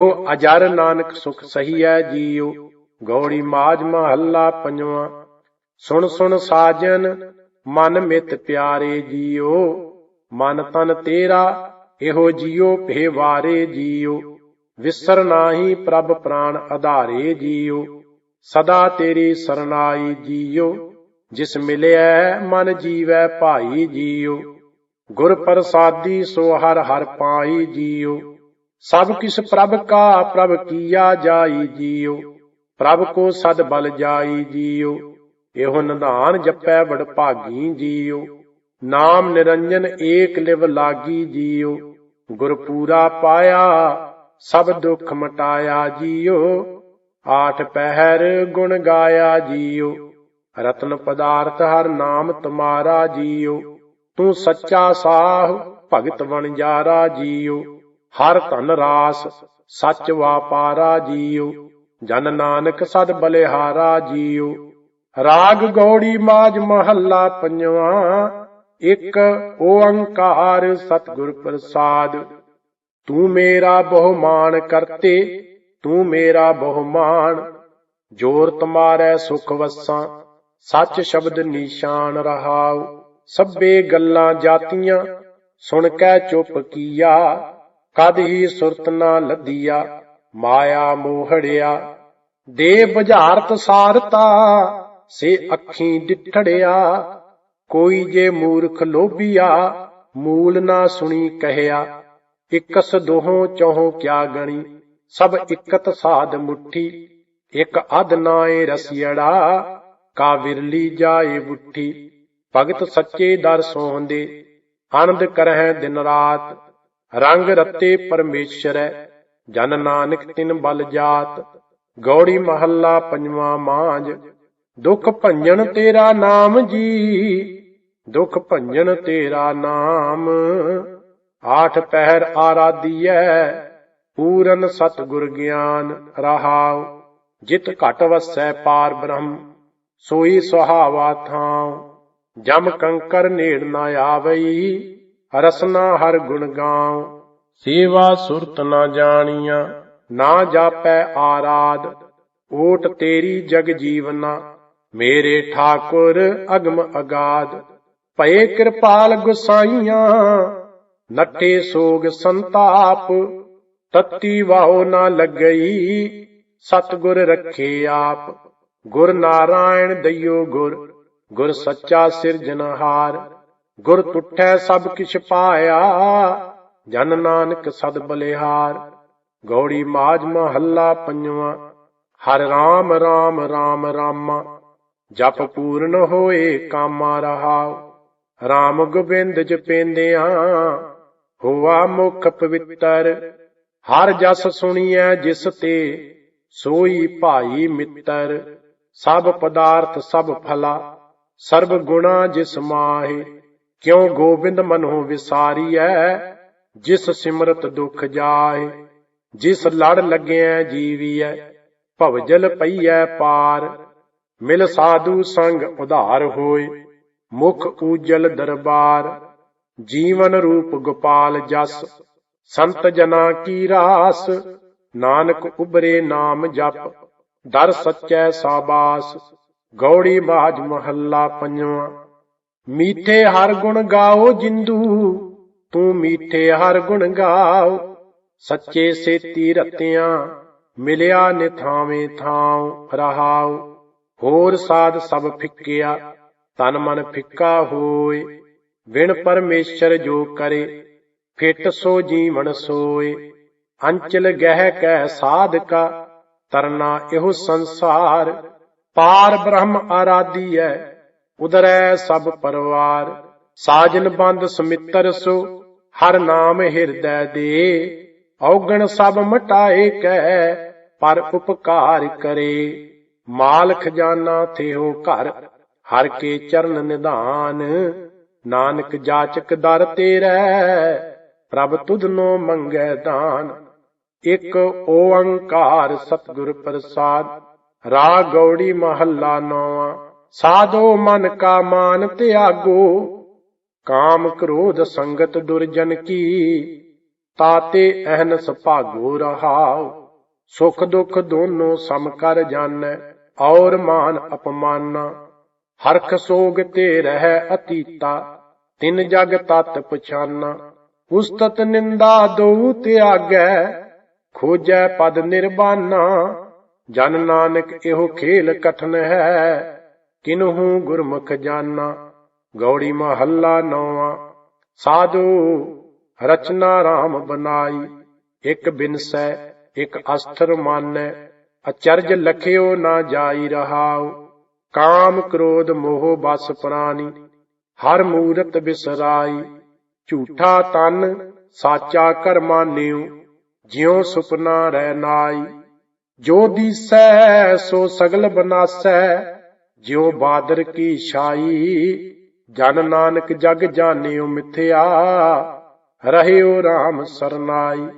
ਉਹ ਅਜਰ ਨਾਨਕ ਸੁਖ ਸਹੀ ਹੈ ਜੀਉ, ਗੌੜੀ ਮਾਜ ਮਹੱਲਾ ਪੰਜਵਾਂ। ਸੁਣ ਸੁਣ ਸਾਜਨ, ਮਨ ਮਿਤ ਪਿਆਰੇ ਜੀਉ, ਮਨ ਤਨ ਤੇਰਾ ਇਹੋ ਜੀਉ ਭੇ ਵਾਰੇ ਜੀਉ। ਵਿਸਰ ਨਾਹੀ ਪ੍ਰਭ ਪ੍ਰਾਨ ਆਧਾਰੇ ਜੀਉ, ਸਦਾ ਤੇਰੀ ਸਰਨਾਈ ਜੀਉ। ਜਿਸ ਮਿਲਿਆ ਮਨ ਜੀਵੈ ਭਾਈ ਜੀਉ। ਗੁਰ ਪ੍ਰਸਾਦੀ ਸੋ ਹਰ ਹਰ ਪਾਈ ਜੀਉ। ਸਭ ਕਿਸ ਪ੍ਰਭ ਕਾ ਪ੍ਰਭ ਕੀਆ ਜਾਈ ਜੀਉ, ਪ੍ਰਭ ਕੋ ਸਦ ਬਲ ਜਾਈ ਜੀਉ, ਇਹੋ ਨਿਧਾਨ ਜਪੈ ਬੜ ਭਾਗੀ ਜੀਉ, ਨਾਮ ਨਿਰੰਜਨ ਏਕ ਲਿਵ ਲਾਗੀ ਜੀਉ, ਗੁਰ ਪੂਰਾ ਪਾਇਆ, ਸਭ ਦੁੱਖ ਮਟਾਇਆ ਜੀਉ, ਆਠ ਪਹਿਰ ਗੁਣ ਗਾਇਆ ਜੀਉ, ਰਤਨ ਪਦਾਰਥ ਹਰ ਨਾਮ ਤੁਮਾਰਾ ਜੀਉ, ਤੂੰ ਸੱਚਾ ਸਾਹ ਭਗਤ ਵਣਜਾਰਾ ਜੀਉ ਹਰ ਧਨ ਰਾਸ, ਸੱਚ ਵਾਪਾਰਾ ਜੀਉ, ਜਨ ਨਾਨਕ ਸਦ ਬਲਿਹਾਰਾ ਜੀਉ। ਰਾਗ ਗੌੜੀ ਮਾਜ ਮਹੱਲਾ ਪੰਜਵਾਂ, ਇੱਕ ਓੰਕਾਰ ਸਤਿਗੁਰ ਪ੍ਰਸਾਦ। ਤੂੰ ਮੇਰਾ ਬਹੁਮਾਨ ਕਰਤੇ, ਤੂੰ ਮੇਰਾ ਬਹੁਮਾਨ। ਜੋਰ ਤੁਮਾਰੈ ਸੁਖ ਵਸਾਂ, ਸੱਚ ਸ਼ਬਦ ਨਿਸ਼ਾਨ ਰਹਾਉ। ਸਭੇ ਗੱਲਾਂ ਜਾਤੀਆਂ, ਸੁਣ ਕੇ ਚੁੱਪ ਕੀਆ। ਕਦ ਹੀ ਸੁਰਤ ਨਾ ਲੱਦੀਆ, ਮਾਇਆ ਮੋਹੜਿਆ ਦੇ ਬੁਝਾਰਤ ਸਾਰਤਾ, ਸੇ ਅੱਖੀਂ ਡਿਠੜਿਆ। ਕੋਈ ਜੇ ਮੂਰਖ ਲੋਭੀਆ, ਮੂਲ ਨਾ ਸੁਣੀ ਕਹਿਆ। ਇਕਸ ਦੋਹੋਂ ਚੋਹੋਂ ਕਿਆ ਗਣੀ, ਸਭ ਇਕਤ ਸਾਧ ਮੁਠੀ। ਇਕ ਅਧ ਨਾਏ ਰਸਿයੜਾ ਕਾ ਵਿਰਲੀ ਜਾਏ ਬੁੱਠੀ। ਭਗਤ ਸੱਚੇ ਦਰ ਸੋਹੰਦੇ ਆਨੰਦ ਕਰਹਿ ਦਿਨ ਰਾਤ। ਰੰਗ ਰਤੇ ਪਰਮੇਸ਼ਰੈ, ਜਨ ਨਾਨਕ ਤਿਨ ਬਲ ਜਾਤ, ਗੌੜੀ ਮਹੱਲਾ ਪੰਜਵਾਂ ਮਾਂਜ ਦੁਖ ਭੰਜਨ ਤੇਰਾ ਨਾਮ ਜੀ, ਦੁਖ ਭੰਜਨ ਤੇਰਾ ਨਾਮ। ਆਠ ਪਹਿਰ ਆਰਾਧੀਐ, ਪੂਰਨ ਸਤਿਗੁਰ ਗਿਆਨ ਰਹਾਉ, ਜਿਤ ਘਟ ਵਸੈ ਪਾਰ ਬ੍ਰਹਮ, ਸੋਈ ਸੁਹਾਵਾ ਥਾਉ। ਜਮ ਕੰਕਰ ਨੇੜ ਨਾ ਆਵਈ ਰਸਨਾ ਹਰ ਗੁਣ ਗਾਉ। ਸੇਵਾ ਸੁਰਤ ਨਾ ਜਾਣੀਆਂ। ਨਾ ਜਾਪੈ ਆਰਾਧ ਓਟ ਤੇਰੀ ਜਗ ਜੀਵਨਾ। ਮੇਰੇ ਠਾਕੁਰ ਅਗਮ ਅਗਾਧ ਭਏ ਕਿਰਪਾਲ ਗੁਸਾਈਆਂ। ਨੱਠੇ ਸੋਗ ਸੰਤਾਪ ਤਤੀ ਵਾਹੋ ਨਾ ਲੱਗਈ। ਸਤਗੁਰ ਰੱਖੇ ਆਪ ਗੁਰ ਨਾਰਾਇਣ ਦਈਓ ਗੁਰ। ਗੁਰ ਸੱਚਾ ਸਿਰਜਨਹਾਰ ਗੁਰ ਟੁੱਟੈ ਸਭ ਕਿਛ ਪਾਇਆ, ਜਨ ਨਾਨਕ ਸਦ ਬਲਿਹਾਰ। ਗੌੜੀ ਮਾਜ ਮਹੱਲਾ ਪੰਜਵਾਂ, ਹਰ ਰਾਮ ਰਾਮ ਰਾਮ ਰਾਮਾ। ਜਪ ਪੂਰਨ ਹੋਏ ਕਾਮਾ ਰਹਾਉ, ਰਾਮ ਗੋਬਿੰਦ ਜਪੇਂਦਿਆਂ ਹੋਆ ਮੁਖ ਪਵਿੱਤਰ। ਹਰ ਜਸ ਸੁਣੀਐ ਜਿਸ ਤੇ ਸੋਈ ਭਾਈ ਮਿੱਤਰ। ਸਭ ਪਦਾਰਥ ਸਭ ਫਲਾ, ਸਰਬ ਗੁਣਾ ਜਿਸ ਮਾਹੇ। ਕਿਉ ਗੋਬਿੰਦ ਮਨੋ ਵਿਸਾਰੀਐ? ਜਿਸ ਸਿਮਰਤ ਦੁਖ ਜਾਏ, ਜਿਸ ਲੜ ਲੱਗਿਆ ਜੀਵੀਐ ਭਵਜਲ ਪਈਐ ਪਾਰ। ਮਿਲ ਸਾਧੂ ਸੰਗ ਉਧਾਰ ਹੋਏ, ਮੁਖ ਊਜਲ ਦਰਬਾਰ। ਜੀਵਨ ਰੂਪ ਗੋਪਾਲ ਜਸ, ਸੰਤ ਜਨਾ ਕੀ ਰਾਸ। ਨਾਨਕ ਉਬਰੇ ਨਾਮ ਜਪ, ਦਰ ਸੱਚੈ ਸਾਬਾਸ। ਗੌੜੀ ਬਾਜ ਮਹੱਲਾ ਪੰਜਵਾਂ। ਮੀਠੇ ਹਰ ਗੁਣ ਗਾਓ ਜਿੰਦੂ, ਤੂੰ ਮੀਠੇ ਹਰ ਗੁਣ ਗਾਓ। ਸੱਚੇ ਸੇਤੀ ਰਤਿਆਂ ਮਿਲਿਆ ਨਿਥਾਵੇਂ ਥਾਉ ਰਹਾਉ। ਹੋਰ ਸਾਧ ਸਭ ਫਿੱਕਿਆ, ਤਨ ਮਨ ਫਿੱਕਾ ਹੋਏ। ਵਿਣ ਪਰਮੇਸ਼ਰ ਜੋ ਕਰੇ, ਫਿੱਟ ਸੋ ਜੀਵਨ ਸੋਏ। ਅੰਚਲ ਗਹਿ ਕੈ ਸਾਧਕਾ, ਤਰਨਾ ਇਹੋ ਸੰਸਾਰ। ਪਾਰ ਬ੍ਰਹਮ ਆਰਾਧੀਐ ਉਦਰੈ ਸਭ ਪਰਵਾਰ, ਸਾਜਨ ਬੰਦ ਸਮਿੱਤਰ ਸੋ, ਹਰ ਨਾਮ ਹਿਰਦੈ ਦੇ। ਔਗਣ ਸਭ ਮਟਾਏ ਕੈ, ਪਰ ਉਪਕਾਰ ਕਰੇ। ਮਾਲ ਖਜ਼ਾਨਾ ਥਿਓ ਘਰ, ਹਰ ਕੇ ਚਰਨ ਨਿਧਾਨ। ਨਾਨਕ ਜਾਚਕ ਦਰ ਤੇਰੈ, ਪ੍ਰਭ ਤੁਧਨੋ ਮੰਗੈ ਦਾਨ। ਇਕ ਓੰਕਾਰ ਸਤਿਗੁਰ ਪ੍ਰਸਾਦ, ਰਾਗ ਗੌੜੀ ਮਹੱਲਾ ਨੌਵਾਂ। ਸਾਧੋ ਮਨ ਕਾ ਮਾਨ ਤਿਆਗੋ, ਕਾਮ ਕ੍ਰੋਧ ਸੰਗਤ ਦੁਰਜਨ ਕੀ, ਤਾਤੇ ਅਹਨਸ ਭਾਗੋ ਰਹਾਓ ਸੁਖ ਦੁਖ ਦੋਨੋਂ ਸਮ ਕਰ ਜਾਣੈ, ਔਰ ਮਾਨ ਅਪਮਾਨਾ। ਹਰਖ ਸੋਗ ਤੇ ਰਹਿ ਅਤੀਤਾ, ਤਿੰਨ ਜਗ ਤਤ ਪਛਾਨਾ। ਉਸਤਤ ਨਿੰਦਾ ਦੋ ਤਿਆਗੈ, ਖੋਜੈ ਪਦ ਨਿਰਬਾਨਾ। ਜਨ ਨਾਨਕ ਇਹੋ ਖੇਲ ਕਠਨ ਹੈ ਕਿਨਹੂ ਗੁਰਮੁਖ ਜਾਨਾ, ਗੌੜੀ ਮਹੱਲਾ ਨੌਵਾਂ। ਸਾਧੂ ਰਚਨਾ RAM ਬਨਾਈ ਇਕ ਬਿਨਸੈ, ਇੱਕ ਅਸਥਰ ਮਾਨੈ, ਅਚਰਜ ਲਖਿਓ ਨਾ ਜਾਈ ਰਹਾਉ। ਕਾਮ ਕ੍ਰੋਧ ਮੋਹ ਬਸ ਪ੍ਰਾਨੀ ਹਰ ਮੂਰਤ ਬਿਸਰਾਈ। ਝੂਠਾ ਤਨ ਸਾਚਾ ਕਰਮਾ ਨਿਉ, ਜਿਉ ਸੁਪਨਾ ਰਹਿ ਨਾਈ। ਜੋ ਦੀਸੈ, ਸੋ ਸਗਲ ਬਨਾਸੈ ਜਿਉ ਬਾਦਰ ਕੀ ਛਾਈ, ਜਨ ਨਾਨਕ ਜਗ ਜਾਣਿਓ ਮਿਥਿਆ। ਰਹਿਓ RAM ਸਰਨਾਈ,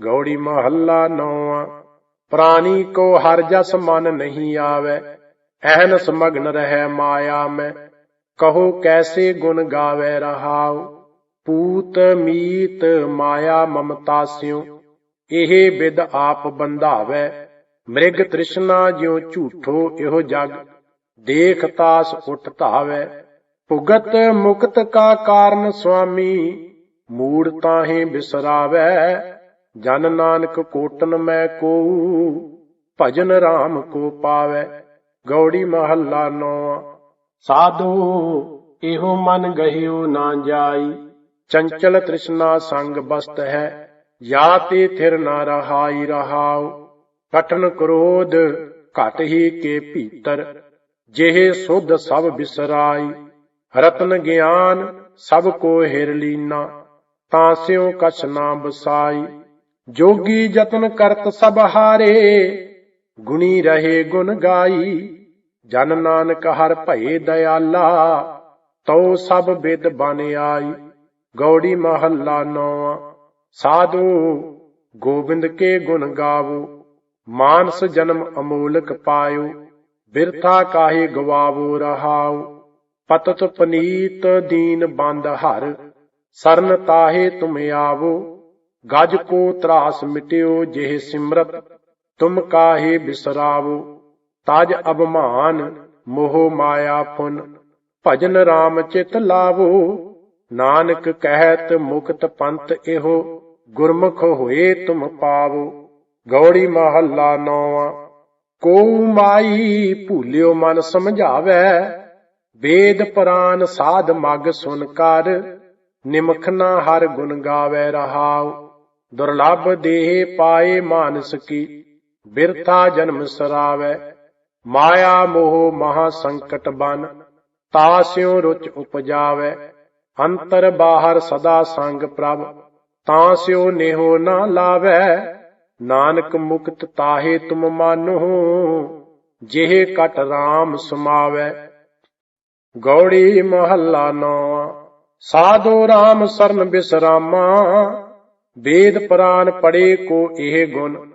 ਗੌੜੀ ਮਹੱਲਾ ਨੌਵਾਂ। ਪ੍ਰਾਨੀ ਕੋ ਹਰ ਜਸ ਮਨ ਨਹੀਂ ਆਵੇ ਐਨ ਮਗਨ ਰਹਿ ਮਾਇਆ ਮੈਂ। ਕਹੋ ਕੈਸੇ ਗੁਣ ਗਾਵੇ ਰਹਾਉ, ਪੂਤ ਮੀਤ ਮਾਇਆ ਮਮਤਾ ਸਿਉ। ਇਹ ਬਿਦ ਆਪ ਬੰਧਾਵੇ, ਮ੍ਰਿਗ ਤ੍ਰਿਸ਼ਨਾ ਜਿਉ ਝੂਠੋ ਇਹੋ ਜਗ। ਦੇਖ ਤਾਸ ਉਠ ਧਾਵੇ। ਭੁਗਤ ਮੁਕਤ ਕਾ ਕਾਰਨ ਸੁਆਮੀ ਮੂੜ ਤਾਹੇ ਬਿਸਰਾਵੇ। ਜਨ ਨਾਨਕ ਕੋਟਨ ਮੈਂ ਕੋ ਭਜਨ RAM ਕੋ ਪਾਵੇ। ਗੌੜੀ ਮਹੱਲਾ ਨੌ, ਸਾਧੂ, ਇਹੋ ਮਨ ਗਹਿਓ ਨਾ ਜਾਈ। ਚੰਚਲ ਤ੍ਰਿਸ਼ਨਾ ਸੰਗ ਬਸਤ ਹੈ, ਯਾ ਤੇ ਥਿਰ ਨਾ ਰਹਾਈ ਰਹਾਉ। ਕਟਨ ਕ੍ਰੋਧ ਘਟ ਹੀ ਕੇ ਭੀਤਰ ਜਿਹੇ ਸੁਧ ਸਭ ਬਿਸਰਾਈ, ਰਤਨ ਗਿਆਨ ਸਭ ਕੋ ਹਿਰ ਲੀਨਾ, ਤਾਂ ਸਿਉ ਕਛ ਨਾ ਬਸਾਈ। ਜੋਗੀ ਯਤਨ ਕਰਤ ਸਭ ਹਾਰੇ, ਗੁਣੀ ਰਹੇ ਗੁਣ ਗਾਈ। ਜਨ ਨਾਨਕ ਹਰ ਭਏ ਦਇਆਲਾ, ਤਉ ਸਭ ਬਿਦ ਬਨ ਆਈ। ਗੌੜੀ ਮਹੱਲਾ ਨੌ ਸਾਧੂ ਗੋਬਿੰਦ ਕੇ ਗੁਣ ਗਾਵੋ। ਮਾਨਸ ਜਨਮ ਅਮੋਲਕ ਪਾਇਓ। ਬਿਰਥਾ ਕਾਹੇ ਗਵਾਵੋ ਰਹਾਉ? ਪਤਤ ਪਨੀਤ ਦੀਨ ਬੰਦ ਹਰ, ਸਰਨ ਤਾਹੇ ਤੁਮ ਆਵੋ? ਗਜ ਕੋ ਤਰਾਸ ਮਿਟਿਓ ਜਿਹ ਸਿਮਰਤ, ਤੁਮ ਕਾਹੇ ਬਿਸਰਾਵੋ? ਤਜ ਅਭਮਾਨ ਮੋਹ ਮਾਇਆ ਫੁਨ ਭਜਨ RAM ਚਿਤ ਲਾਵੋ? ਨਾਨਕ ਕਹਿਤ ਮੁਕਤ ਪੰਥ ਇਹੋ, ਗੁਰਮੁਖ ਹੋਏ ਤੁਮ ਪਾਵੋ? ਗੌੜੀ ਮਹੱਲਾ ਨੌਵਾਂ। ਕੋ ਮਾਈ ਭੂਲਿਓ ਮਨ ਸਮਝਾਵੇ। ਵੇਦ ਪੁਰਾਨ ਸਾਧ ਮਗ ਸੁਨ ਕਰ, ਨਿਮਖ ਨਾ ਹਰ ਗੁਣ ਗਾਵੇ ਰਹਾਉ। ਦੁਰਲਭ ਦੇਹ ਪਾਏ ਮਾਨਸ ਕੀ, ਬਿਰਥਾ ਜਨਮ ਸਰਾਵੇ। ਮਾਇਆ ਮੋਹ ਮਹਾ ਸੰਕਟ ਬਨ ਤਾਸਿਉ ਰੁਚ ਉਪਜਾਵੇ। ਅੰਤਰ ਬਾਹਰ ਸਦਾ ਸੰਗ ਪ੍ਰਭ, ਤਾਂ ਸਿਉ ਨੇਹੋ ਨਾ ਲਾਵੇ। ਨਾਨਕ ਮੁਕਤ ਤਾਹੇ ਤੁਮ ਮਾਨੋ, ਜਿਹੇ ਕਟ RAM ਸਮਾਵੇ। ਗੌੜੀ ਮਹੱਲਾ ਨੌ ਸਾਧੋ RAM ਸਰਨ ਬਿਸਰਾਮਾ, ਵੇਦ ਪੁਰਾਨ ਪੜੇ ਕੋ ਇਹ ਗੁਣ,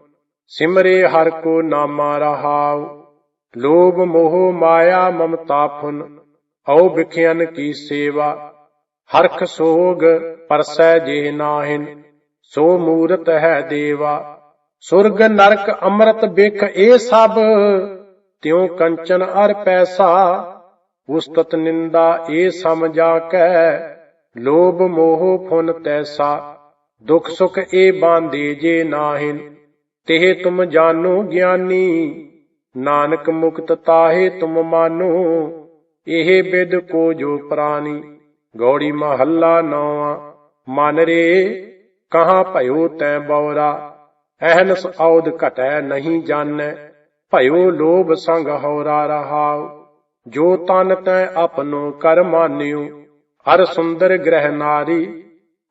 ਸਿਮਰੇ ਹਰ ਕੋ ਨਾਮਾ ਰਹਾਉ। ਲੋਭ ਮੋਹ ਮਾਇਆ ਮਮਤਾ ਫੁਨ ਔ ਵਿਖਿਆਨ ਕੀ ਸੇਵਾ। ਹਰਖ ਸੋਗ ਪਰਸੈ ਜੇ ਨਾਹਿਨ, ਸੋ ਮੂਰਤ ਹੈ ਦੇਵਾ। ਸੁਰਗ ਨਰਕ ਅੰਮ੍ਰਿਤ ਬਿਖ ਇਹ ਸਭ, ਤਿਉ ਕੰਚਨ ਅਰ ਪੈਸਾ, ਉਸਤਤ ਨਿੰਦਾ ਇਹ ਸਮਝਾ ਕੈ, ਲੋਭ ਮੋਹ ਫੁਨ ਤੈਸਾ, ਦੁਖ ਸੁਖ ਇਹ ਬਾਂਦੇ ਜੇ ਨਾਹਿਨ, ਤਿਹ ਤੁਮ ਜਾਨੋ ਗਿਆਨੀ, ਨਾਨਕ ਮੁਕਤ ਤਾਹੇ ਤੁਮ ਮਾਨੋ, ਇਹ ਬਿਦ ਕੋ ਜੋ ਪ੍ਰਾਨੀ, ਗੌੜੀ ਮਹੱਲਾ ਨੌਵਾਂ, ਮਨ ਰੇ, ਕਹਾਂ ਭਇਓ ਤੈ ਬੌਰਾ ਅਹਨਸ ਔਦ ਘਟੈ ਨਹੀਂ ਜਾਣੈ, ਭਇਓ ਲੋਭ ਸੰਗ ਹੌਰਾ ਰਹਾਉ। ਜੋ ਤਨ ਤੈ ਆਪਨੋ ਕਰ ਮਾਨਿਓ, ਹਰ ਸੁੰਦਰ ਗ੍ਰਹਿ ਨਾਰੀ।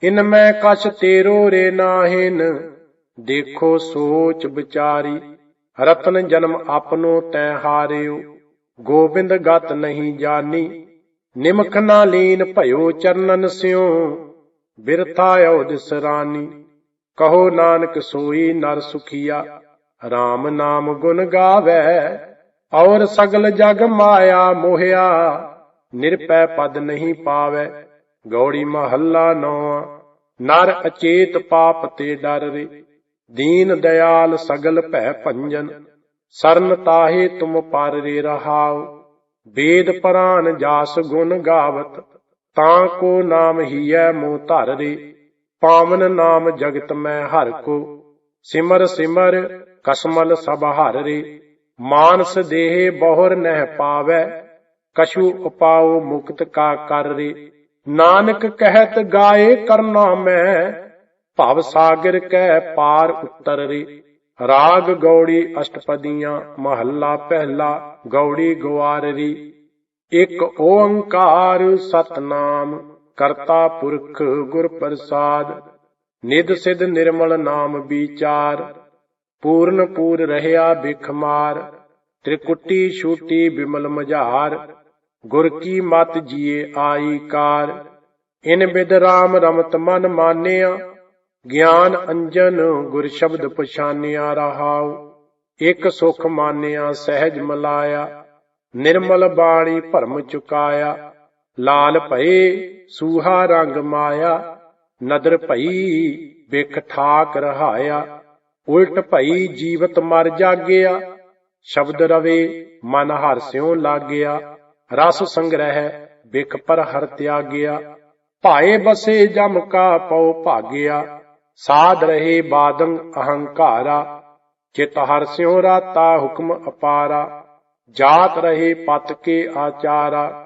ਇਨ ਮੈਂ ਕਛ ਤੇਰੋ ਰੇ ਨਾਹਿਨ, ਦੇਖੋ ਸੋਚ ਵਿਚਾਰੀ। ਰਤਨ ਜਨਮ ਆਪਨੋ ਤੈ ਹਾਰਿਓ, ਗੋਬਿੰਦ ਗਤ ਨਹੀਂ ਜਾਣੀ ਨਿਮਖ ਨਾ ਲੀਨ ਭਇਓ ਚਰਨਨ ਸਿਉ ਬਿਰਥਾ ਔ ਦਿਸਰਾਨੀ ਕਹੋ ਨਾਨਕ ਸੋਈ ਨਰ ਸੁਖੀਆ RAM ਨਾਮ ਗੁਣ ਗਾਵੇ, ਔਰ ਸਗਲ ਜਗ ਮਾਇਆ ਮੋਹਿਆ, ਨਿਰਪੈ ਪਦ ਨਹੀਂ ਪਾਵੇ, ਗੌੜੀ ਮਹੱਲਾ ਨੌ ਨਰ ਅਚੇਤ ਪਾਪ ਤੇ ਡਰ ਰੇ, ਦੀਨ ਦਇਆਲ ਸਗਲ ਭੈ ਭੰਜਨ, ਸਰਨ ਤਾਹੇ ਤੁਮ ਪਰ ਰੇ ਰਹਾਉ ਵੇਦ ਪਰਾਨ ਜਾਸ ਗੁਣ ਗਾਵਤ, ਤਾਂ ਕੋ ਨਾਮ ਹੀਐ ਮੋ ਧਰ ਰੇ ਪਾਵਨ ਨਾਮ ਜਗਤ ਮੈਂ ਹਰ ਕੋ, ਸਿਮਰ ਸਿਮਰ, ਕਸਮਲ ਸਭ ਹਰ ਰੇ। ਮਾਨਸ ਦੇਹ ਬਹੁਰ ਨਹਿ ਪਾਵੈ, ਕਛੂ ਉਪਾਉ ਮੁਕਤ ਕਾ ਕਰ ਰੇ। ਨਾਨਕ ਕਹਿਤ ਗਾਏ ਕਰਨਾ ਮੈਂ, ਭਵ ਸਾਗਰ ਕੈ ਪਾਰ ਉਤਰ ਰੇ। ਰਾਗ ਗੌੜੀ ਅਸ਼ਟਪਦੀਆਂ ਮਹੱਲਾ ਪਹਿਲਾ, ਗੌੜੀ ਗਵਾਰ ਰੀ। ਇਕ ਓੰਕਾਰ ਸਤਨਾਮ ਕਰਤਾ ਪੁਰਖ ਗੁਰ ਪ੍ਰਸਾਦ ਨਿਦ ਸਿਧ ਨਿਰਮਲ ਨਾਮ ਵਿਚਾਰ, ਪੂਰਨ ਪੂਰ ਰਹਿਆ ਬਿਖਮਾਰ ਤ੍ਰਿਕੁਟੀ ਛੂਟੀ ਬਿਮਲ ਮਝਾਰ, ਗੁਰ ਕੀ ਮਤ ਜੀਏ ਆਈ ਕਾਰ, ਇਨ ਬਿਦ ਰਾਮ ਰਮਤ ਮਨ ਮਾਨਿਆ, ਗਿਆਨ ਅੰਜਨ ਗੁਰ ਸ਼ਬਦ ਪਛਾਨਿਆ ਰਹਾਉ, ਇਕ ਸੁਖ ਮਾਨਿਆ ਸਹਿਜ ਮਲਾਇਆ, ਨਿਰਮਲ ਬਾਣੀ ਭਰਮ ਚੁਕਾਇਆ ਲਾਲ ਭਏ, ਸੂਹਾ ਰੰਗ ਮਾਇਆ, ਨਦਰ ਭਈ ਬਿਖ ਠਾਕ ਰਹਾਇਆ। ਉਲਟ ਭਈ, ਜੀਵਤ ਮਰ ਜਾਗਿਆ। ਸ਼ਬਦ ਰਵੇ, ਮਨ ਹਰਸਿਓ ਲਾਗਿਆ। ਰਸ ਸੰਗ੍ਰਹਿ ਬਿਖ ਪਰ ਹਰ ਤਿਆਗਿਆ। ਭਾਏ ਬਸੇ ਜਮ ਕਾ ਪਉ ਭਾਗਿਆ। ਸਾਧ ਰਹੇ ਬਾਦੰ ਅਹੰਕਾਰਾ। ਚਿਤ ਹਰਸਿਓ ਰਾਤਾ ਹੁਕਮ ਅਪਾਰਾ। ਜਾਤ ਰਹੇ ਪਤ ਕੇ ਆਚਾਰਾ।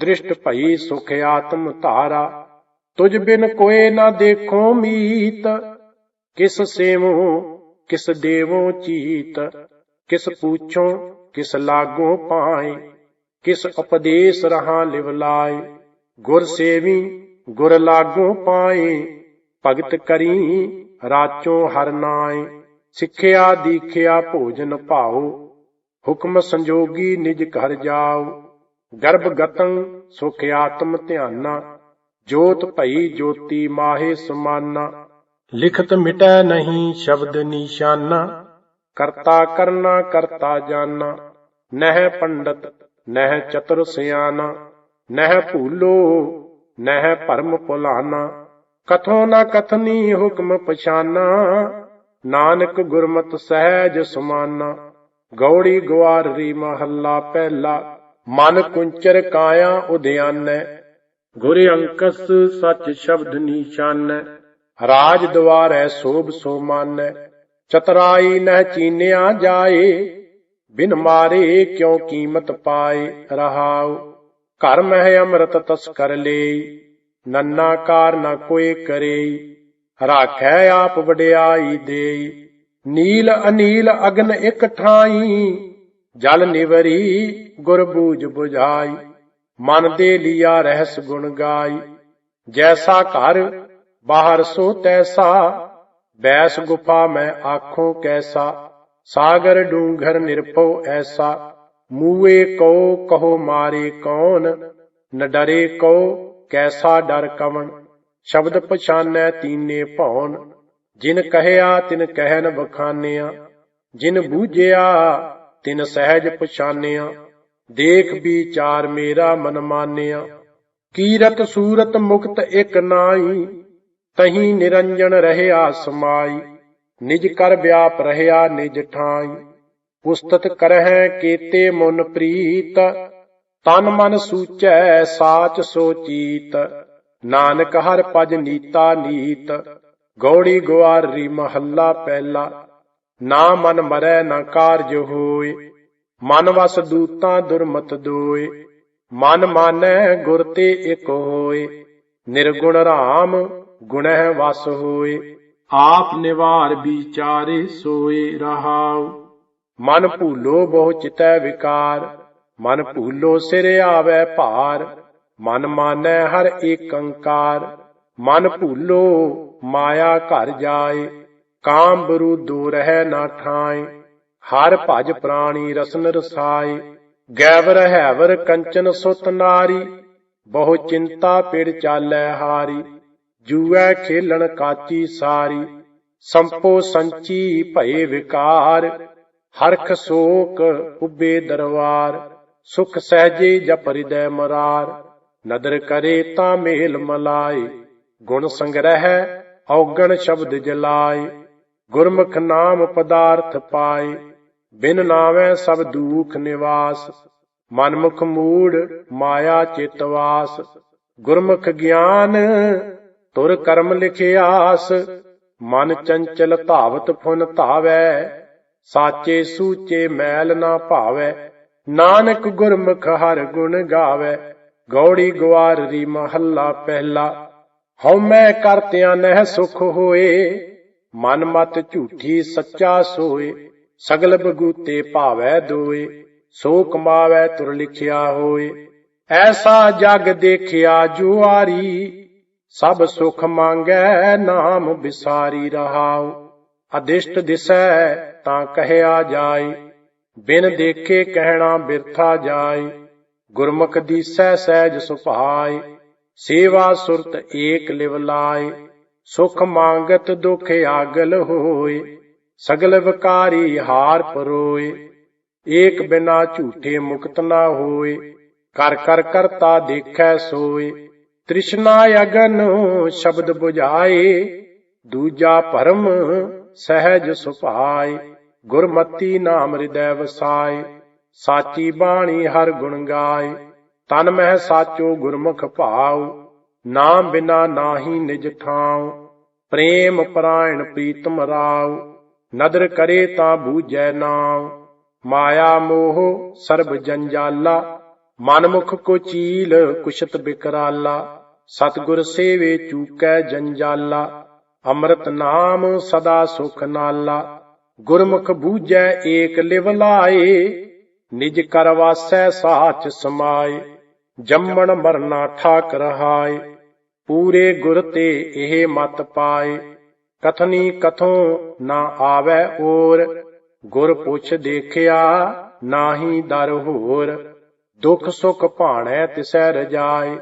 ਦ੍ਰਿਸ਼ਟ ਭਈ ਸੁਖ ਆਤਮ ਧਾਰਾ ਤੁਝ ਬਿਨ ਕੋਏ ਨਾ ਦੇਖੋ ਮੀਤ। ਕਿਸ ਸੇਵੋ, ਕਿਸ ਦੇਵੋ ਚੀਤ, ਕਿਸ ਪੂਛੋ, ਕਿਸ ਲਾਗੋ ਪਾਏ, ਕਿਸ ਉਪਦੇਸ਼ ਰਹਾ ਲਿਵ ਲਾਏ। ਗੁਰ ਸੇਵੀ, ਗੁਰ ਲਾਗੋ ਪਾਏ, ਭਗਤ ਕਰੀ, ਰਾਚੋ ਹਰ ਨਾਏ। ਸਿੱਖਿਆ, ਦੀਖਿਆ, ਭੋਜਨ ਭਾਉ, ਹੁਕਮ ਸੰਜੋਗੀ ਨਿਜ ਘਰ ਜਾਓ ਗਰਭ ਗਤੰ ਸੁਖ ਆਤਮ ਧਿਆਨਾ ਜੋਤ ਭਈ ਜੋਤੀ ਮਾਹੇ ਸਮਾਨਾ। ਲਿਖਤ ਮਿਟੈ ਨਹੀਂ ਸ਼ਬਦ ਨਿਸ਼ਾਨਾ। ਕਰਤਾ ਕਰਨਾ ਕਰਤਾ ਜਾਨਾ ਨਹਿ ਪੰਡਤ ਨਹਿ ਚਤੁਰ ਸਿਆਨਾ। ਨਹਿ ਭੂਲੋ ਨਹਿ ਭਰਮ ਭੁਲਾਨਾ ਕਥੋ ਨਾ ਕਥਨੀ ਹੁਕਮ ਪਛਾਨਾ। ਨਾਨਕ ਗੁਰਮਤਿ ਸਹਿਜ ਸੁਮਾਨਾ ਗੌੜੀ ਗਵਾਰ ਰੀ ਮਹੱਲਾ ਪਹਿਲਾ। ਮਨ ਕੁੰਚਰ ਕਾਇਆ ਉਦਿਆਨੈ ਗੁਰ ਅੰਕਸ ਸਚ ਸ਼ਬਦ ਨੀਸ਼ਾਨੈ। ਰਾਜ ਦਵਾਰੈ ਸੋਭ ਸੋ ਮਾਨੈ ਚਤਰਾਈ ਨਹਿ ਚੀਨਿਆ ਜਾਏ ਬਿਨ ਮਾਰੇ ਕਿਉ ਕੀਮਤ ਪਾਏ ਰਹਾਉ। ਘਰ ਮਹਿ ਅੰਮ੍ਰਿਤ ਤਸਕਰ ਲੇ ਨੰਨਾ ਕਾਰ ਨਾ ਕੋਏ ਕਰੇ ਰਾਖੈ ਆਪ ਵਡਿਆਈ ਦੇ ਨੀਲ ਅਨੀਲ ਅਗਨ ਇਕ ਠਾਈ ਜਲ ਨਿਵਰੀ ਗੁਰ ਬੂਝ 부ਝਾਈ ਮਨ ਦੇ ਲਿਆ ਰਹਿਸ ਗੁਣ ਗਾਈ। ਜੈਸਾ ਘਰ ਬਾਹਰ ਸੋ ਤੈਸਾ, ਬੈਸ ਗੁਫਾ ਮੈਂ ਆਖੋ ਕੈਸਾ। ਸਾਗਰ ਡੂੰਘਰ ਨਿਰਭਉ ਐਸਾ, ਮੂਏ ਕੋ ਕਹੋ ਮਾਰੇ ਕੌਣ। ਨ ਡਰੇ ਕੋ ਕੈਸਾ ਡਰ ਕਵਣ, ਸ਼ਬਦ ਪਛਾਨੈ ਤੀਨੇ ਭਉਨ ਜਿਨ ਕਹਿਆ ਤਿਨ ਕਹਿਨ ਬਖਾਨਿਆ ਜਿਨ ਬੂਝਿਆ ਤਿਨ ਸਹਿਜ ਪਛਾਨਿਆ, ਦੇਖ ਵਿਚਾਰ ਮੇਰਾ ਮਨ ਮਾਨਿਆ। ਕੀਰਤ ਸੂਰਤ ਮੁਕਤ ਇਕ ਨਾਈ ਤਹੀਂ ਨਿਰੰਜਨ ਰਹਿਆ ਸਮਾਈ। ਨਿਜ ਕਰ ਵਿਆਪ ਰਹਿਆ ਨਿਜ ਠਾਈ ਉਸਤਤ ਕਰਹਿ ਕੀਤੇ ਮਨ ਪ੍ਰੀਤ, ਤਨ ਮਨ ਸੂਚੈ ਸਾਚ ਸੋਚੀਤ ਨਾਨਕ ਹਰ ਪਜ ਨੀਤਾ ਨੀਤ, ਗੌੜੀ ਗਵਾਰੀ ਮਹੱਲਾ ਪਹਿਲਾ। ਨਾ ਮਨ ਮਰੈ ਨਾ ਕਾਰਜ ਹੋਏ, ਮਨ ਵਸ ਦੂਤਾਂ ਦੁਰਮਤ ਦੋਏ, ਮਨ ਮਾਨੈ ਗੁਰ ਤੇ ਇਕ ਹੋਏ, ਨਿਰਗੁਣ ਰਾਮ ਗੁਣਹਿ ਵਸ ਹੋਏ, ਆਪ ਨਿਵਾਰ ਵਿਚਾਰੇ ਸੋਏ ਰਹਾਉ। ਮਨ ਭੂਲੋ ਬਹੁ ਚਿਤੈ ਵਿਕਾਰ, ਮਨ ਭੂਲੋ ਸਿਰ ਆਵੈ ਭਾਰ, ਮਨ ਮਾਨੈ ਹਰ ਏਕੰਕਾਰ ਮਨ ਭੂਲੋ ਮਾਇਆ ਘਰ ਜਾਏ। ਕਾਮ ਬਰੂ ਦੂਰ ਹੈ ਨਾ ਠਾਏ ਹਰ ਭਜ ਪ੍ਰਾਣੀ ਰਸਨ ਰਸਾਏ। ਗੈਵਰ ਹੈਵਰ ਕੰਚਨ ਸੁਤ ਨਾਰੀ, ਬਹੁ ਚਿੰਤਾ ਪਿੜ ਚਾਲੈ ਹਾਰੀ। ਜੂਐ ਖੇਲਣ ਕਾਚੀ ਸਾਰੀ, ਸੰਪੋ ਸੰਚੀ ਭਏ ਵਿਕਾਰ। ਹਰਖ ਸੋਕ ਉਬੇ ਦਰਵਾਰ, ਸੁਖ ਸਹਜੇ ਜਪ ਹਿਰਦੈ ਮਰਾਰ। ਨਦਰ ਕਰੇ ਤਾਂ ਮੇਲ ਮਲਾਏ, ਗੁਣ ਸੰਗ੍ਰਹਿ ਔਗਣ ਸ਼ਬਦ ਜਲਾਏ। ਗੁਰਮੁਖ ਨਾਮ ਪਦਾਰਥ ਪਾਏ, ਬਿਨ ਨਾਵੇਂ ਸਭ ਦੁਖ ਨਿਵਾਸ। ਮਨਮੁਖ ਮੂੜ ਮਾਇਆ ਚਿਤਵਾਸ ਗੁਰਮੁਖ ਗਿਆਨ ਤੁਰ ਕਰਮ ਲਿਖਿਆਸ ਮਨ ਚੰਚਲ ਧਾਵਤ ਫੁਨ ਧਾਵੈ। ਸਾਚੇ ਸੂਚੇ ਮੈਲ ਨਾ ਭਾਵੈ। ਨਾਨਕ ਗੁਰਮੁਖ ਹਰ ਗੁਣ ਗਾਵੇ। ਗੌੜੀ ਗਵਾਰੀ ਮਹੱਲਾ ਪਹਿਲਾ। ਹਉ ਕਰਤਿਆਂ ਨਹਿ ਸੁਖ ਹੋਏ। ਮਨ ਮਤ ਝੂਠੀ ਸੱਚਾ ਸੋਏ, ਸਗਲ ਬਗੂਤੇ ਭਾਵੈ ਦੋਏ, ਸੋ ਕਮਾਵੈ ਤੁਰ ਲਿਖਿਆ ਹੋਏ। ਐਸਾ ਜਗ ਦੇਖਿਆ ਜੁਆਰੀ, ਸਭ ਸੁਖ ਮੰਗੈ ਨਾਮ ਵਿਸਾਰੀ ਰਹਾਉ। ਅਦਿਸ਼ਟ ਦਿਸੈ ਤਾਂ ਕਹਿਆ ਜਾਏ, ਬਿਨ ਦੇਖੇ ਕਹਿਣਾ ਬਿਰਥਾ ਜਾਏ। ਗੁਰਮੁਖ ਦੀਸੈ ਸਹਿਜ ਸੁਭਾਏ, ਸੇਵਾ ਸੁਰਤ ਏਕ ਲਿਵ ਲਾਏ। ਸੁਖ ਮੰਗਤ ਦੁਖ ਆਗਲ ਹੋਏ, ਸਗਲ ਵਿਕਾਰੀ ਹਾਰ ਪਰੋਏ। ਏਕ ਬਿਨਾ ਝੂਠੇ ਮੁਕਤ ਨਾ ਹੋਏ, ਕਰ ਕਰ ਕਰਤਾ ਦੇਖੈ ਸੋਏ। ਤ੍ਰਿਸ਼ਨਾ ਅਗਨ ਸ਼ਬਦ 부ਝਾਏ ਦੂਜਾ ਭਰਮ ਸਹਿਜ ਸੁਭਾਏ। ਗੁਰਮਤੀ ਨਾਮ ਹਿਰਦੈ ਵਸਾਏ, ਸਾਚੀ ਬਾਣੀ ਹਰ ਗੁਣ ਗਾਏ। ਤਨ ਮਹਿ ਸਾਚੋ ਗੁਰਮੁਖ ਭਾਉ ਨਾਮ ਬਿਨਾ ਨਾਹੀ ਨਿਜ ਥਾਉ ਪ੍ਰੇਮ ਪਰਾਇਣ ਪ੍ਰੀਤਮ ਰਾਉ, ਨਦਰ ਕਰੇ ਤਾਂ ਬੂਝੈ ਨਾਉ। ਮਾਇਆ ਮੋਹ ਸਰਬ ਜੰਜਾਲਾ, ਮਨਮੁਖ ਕੋ ਚੀਲ ਕੁਸ਼ਤ ਬਿਕਰਾਲਾ, ਸਤਗੁਰ ਸੇਵੇ ਚੂਕੈ ਜੰਜਾਲਾ, ਅੰਮ੍ਰਿਤ ਨਾਮ ਸਦਾ ਸੁਖ ਨਾਲਾ। ਗੁਰਮੁਖ ਬੂਝੈ ਏਕ ਲਿਵ ਲਾਏ, ਨਿਜ ਕਰਵਾਸੈ ਸਾਚ ਸਮਾਏ। ਜੰਮਣ ਮਰਨਾ ਠਾਕ ਰਹਾਏ, ਪੂਰੇ ਗੁਰ ਤੇ ਇਹ ਮਤ ਪਾਏ। ਕਥਨੀ ਕਥੋਂ ਨਾ ਆਵੈ ਔਰ ਗੁਰ ਪੁੱਛ ਦੇਖਿਆ ਨਾਹੀ ਦਰ ਹੋਰ। ਦੁਖ ਸੁਖ ਭਾਣੈ ਤਿਸੈ ਰਜਾਏ,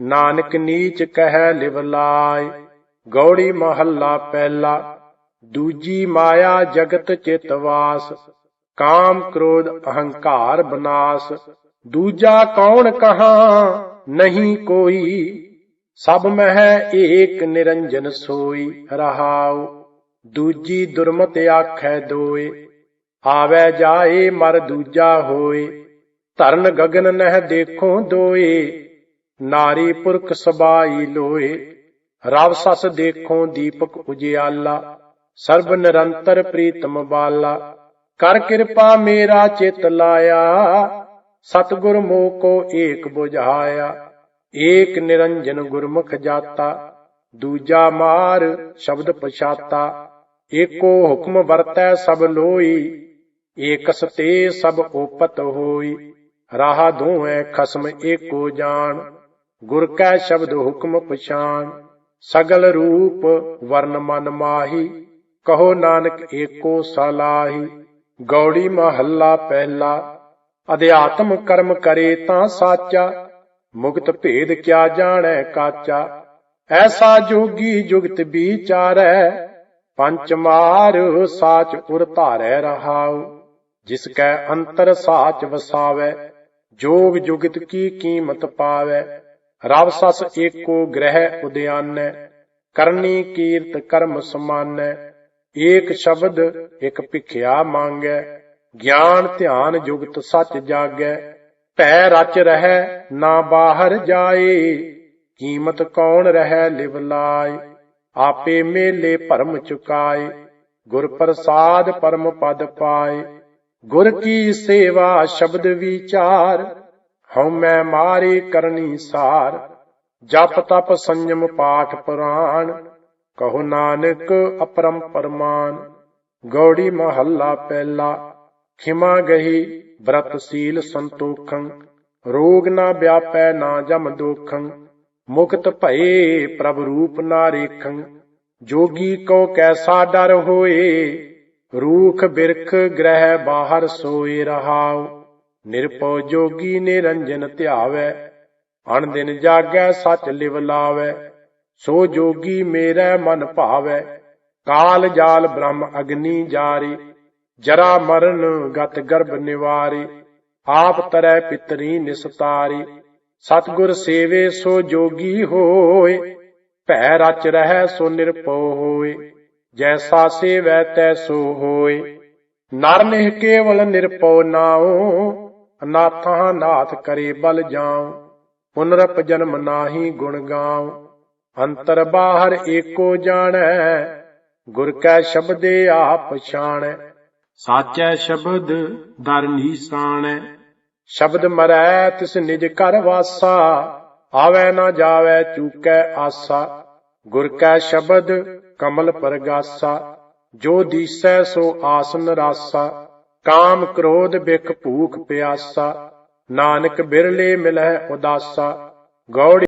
ਨਾਨਕ ਨੀਚ ਕਹਿ ਲਿਵ ਲਾਏ। ਗੌੜੀ ਮਹੱਲਾ ਪਹਿਲਾ, ਦੂਜੀ ਮਾਇਆ ਜਗਤ ਚਿਤ ਵਾਸ। ਕਾਮ ਕ੍ਰੋਧ ਅਹੰਕਾਰ ਬਨਾਸ। ਦੂਜਾ ਕੌਣ ਕਹਾ? ਨਹੀਂ ਕੋਈ। ਸਭ ਮਹਿ ਏਕ ਨਿਰੰਜਨ ਸੋਈ ਰਹਾਉ। ਦੂਜੀ ਦੁਰਮਤ ਆਖੈ ਦੋਏ। ਆਵੈ ਜਾਏ ਮਰ ਦੂਜਾ ਹੋਏ। ਧਰਨ ਗਗਨ ਨਹਿ ਦੇਖੋ ਦੋਏ। ਨਾਰੀ ਪੁਰਖ ਸਬਾਈ ਲੋਏ। ਰਵ ਸਸ ਦੇਖੋ ਦੀਪਕ ਉਜਿਆਲਾ। ਸਰਬ ਨਿਰੰਤਰ ਪ੍ਰੀਤਮ ਬਾਲਾ। ਕਰ ਕਿਰਪਾ ਮੇਰਾ ਚਿਤ ਲਾਇਆ। ਸਤਗੁਰ ਮੋਹ ਕੋ ਏਕ 부ਝਾਇਆ ਏਕ ਨਿਰੰਜਨ ਗੁਰਮੁਖ ਜਾਤਾ, ਦੂਜਾ ਮਾਰ ਸ਼ਬਦ ਪਛਾਤਾ, ਏਕੋ ਹੁਕਮ ਵਰਤੈ ਸਭ ਲੋਈ, ਏਕਸ ਤੇ ਸਭ ਉਪਤ ਹੋਈ, ਰਾਹ ਦੋਵੇਂ ਖਸਮ ਏਕੋ ਜਾਣ, ਗੁਰ ਕੈ ਸ਼ਬਦ ਹੁਕਮ ਪਛਾਨ ਸਗਲ ਰੂਪ ਵਰਨ ਮਨ ਮਾਹੀ, ਕਹੋ ਨਾਨਕ ਏਕੋ ਸਲਾਹੀ, ਗੌੜੀ ਮਹੱਲਾ ਪਹਿਲਾ ਅਧਿਆਤਮ ਕਰਮ ਕਰੇ ਤਾਂ ਸਾਚਾ, ਮੁਕਤ ਭੇਦ ਕਿਆ ਜਾਣੈ ਕਾਚਾ। ਐਸਾ ਜੋਗੀ ਜੁਗਤ ਵਿਚਾਰੈ, ਪੰਚ ਮਾਰ ਸਾਚ ਉਰ ਧਾਰੈ ਰਹਾਉ। ਜਿਸ ਕੈ ਅੰਤਰ ਸਾਚ ਵਸਾਵੈ, ਜੋਗ ਜੁਗਤ ਕੀ ਕੀਮਤ ਪਾਵੈ। ਰਵ ਸਸ ਏਕੋ ਗ੍ਰਹਿ ਉਦਿਆਨੈ, ਕਰਨੀ ਕੀਰਤ ਕਰਮ ਸਮਾਨੈ। ਏਕ ਸ਼ਬਦ ਇਕ ਭਿਖਿਆ ਮੰਗੈ ਗਿਆਨ ਧਿਆਨ ਜੁਗਤ ਸੱਚ ਜਾਗੈ, ਭੈ ਰਚ ਰਹਿ, ਨਾ ਬਾਹਰ ਜਾਏ। ਕੀਮਤ ਕੌਣ ਰਹਿ, ਲਿਵ ਲਾਏ। ਆਪੇ ਮੇਲੇ ਭਰਮ ਚੁਕਾਏ, ਗੁਰ ਪ੍ਰਸਾਦ ਪਰਮ ਪਦ ਪਾਏ। ਗੁਰ ਕੀ ਸੇਵਾ, ਸ਼ਬਦ ਵਿਚਾਰ, ਹਉ ਮੈਂ ਮਾਰੇ ਕਰਨੀ ਸਾਰ। ਜਪ ਤਪ ਸੰਜਮ ਪਾਠ ਪੁਰਾਣ, ਕਹੋ ਨਾਨਕ ਅਪਰਮ ਮਾਨ। ਗੌੜੀ ਮਹੱਲਾ ਪਹਿਲਾ ਖਿਮਾ ਗਹੀ ਵਰਤ ਸੀਲ ਸੰਤੋਖੰ, ਰੋਗ ਨਾ ਵਿਆਪੈ ਨਾ ਜਮ ਦੋਖੰ, ਮੁਕਤ ਭਏ ਪ੍ਰਭ ਰੂਪ ਨਾ ਰੇਖੰ, ਜੋਗੀ ਕੋ ਕੈਸਾ ਡਰ ਹੋਏ, ਰੂਖ ਬਿਰਖ ਗ੍ਰਹਿ ਬਾਹਰ ਸੋਏ ਰਹਾਉ ਨਿਰਪਉ ਜੋਗੀ ਨਿਰੰਜਨ ਧਿਆਵੈ, ਅਣ ਦਿਨ ਜਾਗੈ ਸੱਚ ਲਿਵ ਲਾਵੈ, ਸੋ ਜੋਗੀ ਮੇਰਾ ਮਨ ਭਾਵੈ, ਕਾਲ ਜਾਲ ਬ੍ਰਹਮ ਅਗਨੀ ਜਾਰੀ ਜਰਾ ਮਰਨ ਗਤ ਗਰਭ ਨਿਵਾਰੀ, ਆਪ ਤਰੈ ਪਿਤਰੀ ਨਿਸਤਾਰੀ। ਸਤਗੁਰ ਸੇਵੇ ਸੋ ਜੋਗੀ ਹੋਏ ਭੈ ਰਚ ਰਹਿ ਸੋ ਨਿਰਭਉ ਹੋਏ। ਜੈਸਾ ਸੇਵੈ ਤੈਸੋ ਹੋਏ। ਨਰ ਨਿਹ ਕੇਵਲ ਨਿਰਭਉ ਨਾਉ, ਅਨਾਥਾਂ ਨਾਥ ਕਰੇ ਬਲ ਜਾਉ। ਪੁਨਰਪ ਜਨਮ ਨਾਹੀ ਗੁਣ ਗਾਉ। ਅੰਤਰ ਬਾਹਰ ਏਕੋ ਜਾਣੈ, ਗੁਰ ਕੈ ਸ਼ਬਦੇ ਆਪ ਪਛਾਣੈ ਸਾਚੈ ਸ਼ਬਦ ਦਰ ਨੀਸਾਣੈ ਸ਼ਬਦ ਮਰੈ ਤਿਸ ਨਿਜ ਘਰ ਵਾਸਾ, ਆਵੈ ਨਾ ਜਾਵੈ ਚੂਕੈ ਆਸਾ। ਗੁਰ ਕੈ ਸ਼ਬਦ ਕਮਲ ਪਰਗਾਸਾ, ਜੋ ਦੀਸੈ ਸੋ ਆਸਨ ਰਾਸਾ ਕਾਮ ਕ੍ਰੋਧ ਬਿਖ ਭੂਖ ਪਿਆਸਾ, ਨਾਨਕ ਬਿਰਲੇ ਮਿਲੈ ਉਦਾਸਾ। ਗੌੜੀ